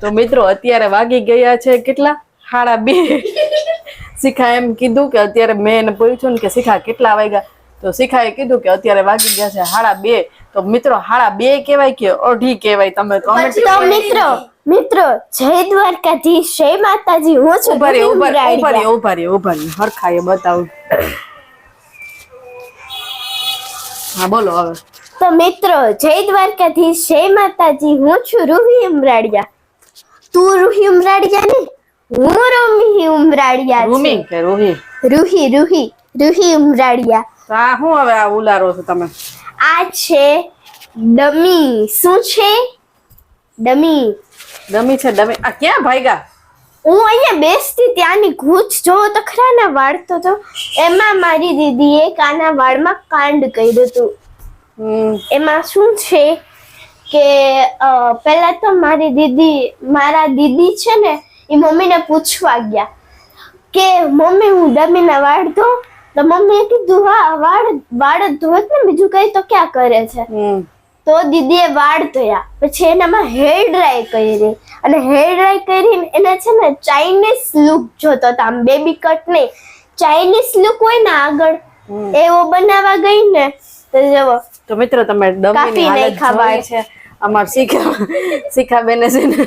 તો મિત્રો અત્યારે વાગી ગયા છે કેટલા? સાડા બે. શિખા એમ કીધું કે અત્યારે મેં એને પૂછ્યું ને કે શિખા કેટલા વાગ્યા? તો શિખાએ કીધું કે અત્યારે વાગી ગયા છે સાડા બે. તો મિત્રો સાડા બે કહેવાય કે અઢી કહેવાય? તમે તો મિત્રો મિત્રો જય દ્વારકાજી જય માતાજી હું છું ઊભા રહ્યો ઊભા ડુંગરાળી. ઊભા રહ્યો ઊભા રહ્યો ઊભા રહ્યો હરખાએ બતાવું. હા બોલો હવે. તો મિત્રો જય દ્વારકાધીશ જય માતાજી. હું છું રૂહી ઉમરાડિયા તું રૂહી ઉમરાડિયા ને હું રૂહી ઉમરાડિયા રૂમી કે રૂહી? રૂહી રૂહી રૂહી ઉમરાડિયા આ શું હવે આ ઉલારો છો તમે? આ છે ડમી. શું છે? ડમી. ડમી છે ડમી. આ ક્યાં ભાગ્યા? હું અહીંયા બેસતી ત્યાંની ગૂંચ જોવો તો ખરા ના વાળતો તો એમાં મારી દીદીએ કાના વાળમાં કાંડ કર્યું હતું. એમાં શું છે કે પહેલા તો મારી દીદી મારા દીદી છે ને એ મમ્મીને પૂછવા ગયા કે મમ્મી હું ડમીના વાળ ધો. તો મમ્મીએ કીધું હા વાળ વાળ ધોત ને બીજું કઈ તો ક્યાં કરે છે? હમ. તો દીદીએ વાળ ધોયા. પછી એનામાં હેર ડ્રાય કરી. અને હેર ડ્રાય કરીને એને છે ને ચાઇનીઝ લુક જોતો હતો. આમ બેબી કટ નહીં. ચાઇનીઝ લુક હોય ને આગળ. એવો બનાવવા ગઈ ને તો જવો તો મિત્રો તમે ડમીની હાલત જોઈ છે. અમાર શીખા શીખા બેને છે ને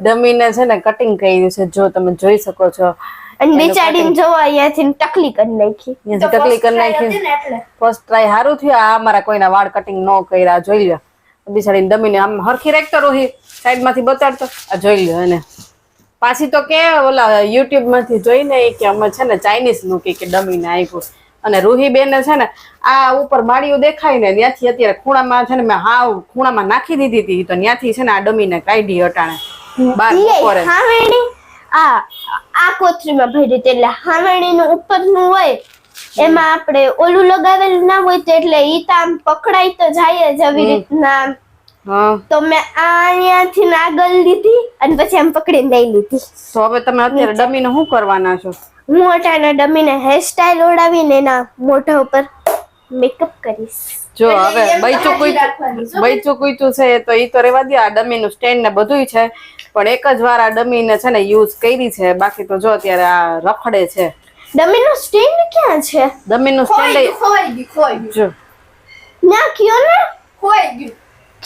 ડમીને છે ને કટિંગ કર્યું છે. જો તમે જોઈ શકો છો. અને બિચારીને જોવો અહીંયાથી ટકલી કરી નાખી. અહીંયાથી ટકલી કરી નાખી. ફર્સ્ટ ટ્રાય સારું થયું. આ અમારા કોઈના વાળ કટિંગ ન કર્યા જોઈ લ્યો. બિચારીને દમીને આમ હરખી રાખતો રોહી સાઈડમાંથી બતાડતો. આ જોઈ લ્યો એને. પાછી તો કે ઓલા યુટ્યુબમાંથી જોઈને કે અમે છે ને ચાઇનીઝનું કે દમીને આપ્યું અને રૂહી બેને છે ને આ ઉપર માળીઓ દેખાય ને ત્યાંથી અત્યારે ખૂણામાં છે ને મેં હાવ ખૂણામાં નાખી દીધી હતી. તો ત્યાંથી છે ને આ ડમીને કાઢી અટાણે બાર બપોરે. આ આ કોથળીમાં ભરી એટલે હાવણીનું ઉપરનું હોય એમાં આપણે ઓલું લગાવેલું ના હોય તો એટલે ઈ આમ પકડાઈ તો જાય જ આવી રીતના તો મેં આ અહીંયાથી નાગલ આગળ લીધી અને પછી આમ પકડીને લઈ લીધી. તો હવે તમે અત્યારે ડમીને શું કરવાના છો? હું અટાના ડમીને હેર સ્ટાઈલ ઓડાવીને એના મોઢા ઉપર મેકઅપ કરીશ. જો હવે બૈચું કુઈચું બૈચું કુઈચું છે તો એ તો રેવા દે આ ડમીનું સ્ટેન્ડ ને બધુંય છે. પણ એક જ વાર આ ડમીને છે ને યુઝ કરી છે. બાકી તો જો અત્યારે આ રખડે છે. ડમીનું સ્ટેન્ડ ક્યાં છે? ડમીનું સ્ટેન્ડ ખોઈ ગયું ખોઈ ગયું. જો. ના કયો ને? ખોઈ ગયું.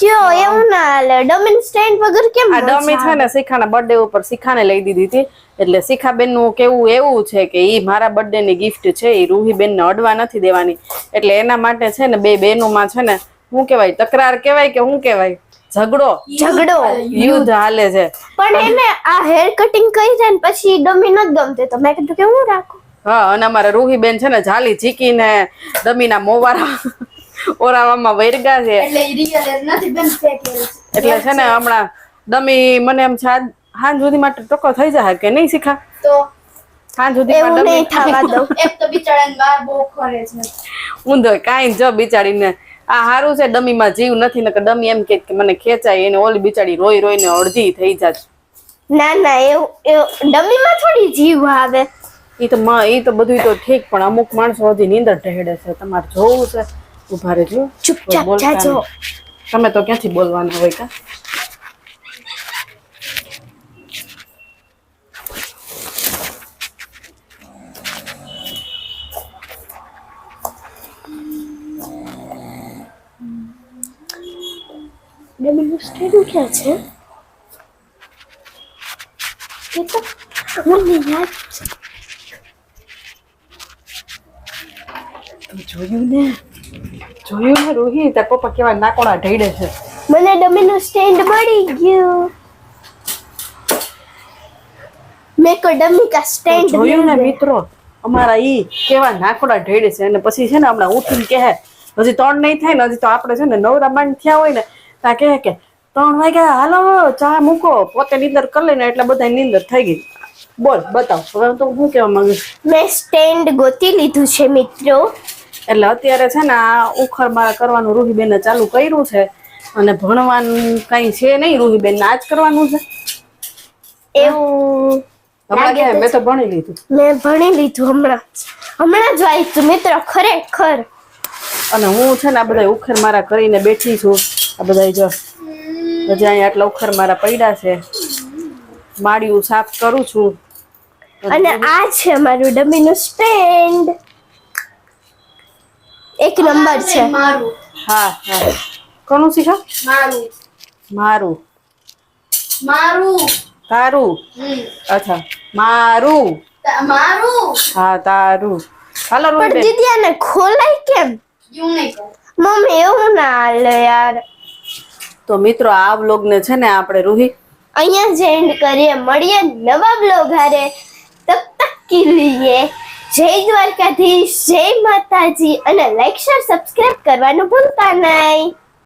કયો એવું ના હાલે. ડોમિન સ્ટેન્ડ વગર કેમ આ ડમી છે ને શિખાના બર્થડે ઉપર શિખાને લઈ દીધી હતી. એટલે શિખાબેનનું કેવું એવું છે કે ઈ મારા બર્થડે ની ગિફ્ટ છે એ રૂહીબેન ને અડવા નથી દેવાની. એટલે એના માટે છે ને બે બહેનોમાં છે ને શું કહેવાય તકરાર કહેવાય કે શું કહેવાય ઝઘડો. ઝઘડો. યુદ્ધ હાલે છે. પણ એને આ હેર કટિંગ કરી છે ને પછી ડમી નથી ગમતી. તો મેં કીધું કે હું રાખું? હા અને અમારા રૂહીબેન છે ને જાલી ઝીકીને ડમીના મોવારા ઓરાવામાં વૈરગા છે. એટલે છે એટલે છે ને હમણાં ડમી મને એમ છે હાંજ સુધી માટે ટકો થઈ જાય કે નહીં શીખા? તો હાંજ સુધીમાં એવું નહીં થવા દઉં એક તો બિચારાને બાર બહુ ખરે છે. ઊંધો કાઈ જો બિચારીને. આ હારું છે ડમીમાં જીવ નથી ને ડમી એમ કે મને ખેંચાય એને ઓલી બિચારી રોઈ રોઈને અડધી થઈ જાય ના ના એવું એવું ડમીમાં થોડી જીવ આવે. એ તો માં એ તો બધું તો ઠીક પણ અમુક માણસો હજી નીંદર ઢહેડે છે તમારે જોવું છે. ઊભા રહેજો ચૂપચાપ બોલતા જાજો નહીં. તમે તો ક્યાંથી બોલવાના હોય કા ડમીનું સ્ટેન્ડ ક્યાં છે એ તો મને યાદ છે તો જોયું ને જોયું ને રોહી તાર પપ્પા કેવા નાકોડા ઢઈડે છે. મને ડમીનું સ્ટેન્ડ મળી ગયું. મેં કો ડમી કા સ્ટેન્ડ જોયું ને મિત્રો અમારા ઈ કેવા નાકોડા ઢઈડે છે. અને પછી છે ને હમણાં ઉઠીને કહે હજી ત્રણ નહીં થાય ને હજી તો આપણે છે ને નવરા માંડ થયા હોય ને ત્યાં કહે કે ત્રણ વાગ્યા હાલો ચા મૂકો. પોતે નીંદર કરી લઈને એટલે બધા નીંદર થઈ ગઈ. બોલ બતાવ. હવે તો હું કેવા માંગુ મેં સ્ટેન્ડ ગોતી લીધું છે મિત્રો. એટલે અત્યારે છે ને આ ઉખર મારા કરવાનું રૂહીબેને ચાલુ કર્યું છે અને ભણવાનું કઈ છે નહીં રૂહીબેન આજ કરવાનું છે. એવું મેં તો ભણી લીધું. મેં ભણી લીધું હમણાં હમણાં જ વાંચ્યું મિત્ર ખરેખર. અને હું છે ને આ બધા ઉખર મારા કરીને બેઠી છું. આ બધા જો હજી અહીંયા આટલા ઉખર મારા પડ્યા છે. માળિયું સાફ કરું છું. અને આ છે અમારું ડબ્બીનું સ્ટેન્ડ. એક નંબર છે. મારું. હા હા. કોનું શીખા મારું. મારું. મારું. તારું. અચ્છા. મારું. મારું. હા તારું. હાલો પણ દીદી આને ખોલાય કેમ? નહીં મમ્મી એવું ના હાલે યાર. તો મિત્રો આ વ્લોગને છે ને આપણે રૂહી અહીંયા જ એન્ડ કરીએ. મળીએ નવા બ્લોગ હારે. તબ તક કે લીએ. જય દ્વારકાધીશ જય માતાજી અને લાઈક શેર સબસ્ક્રાઇબ કરવાનું ભૂલતા નહીં.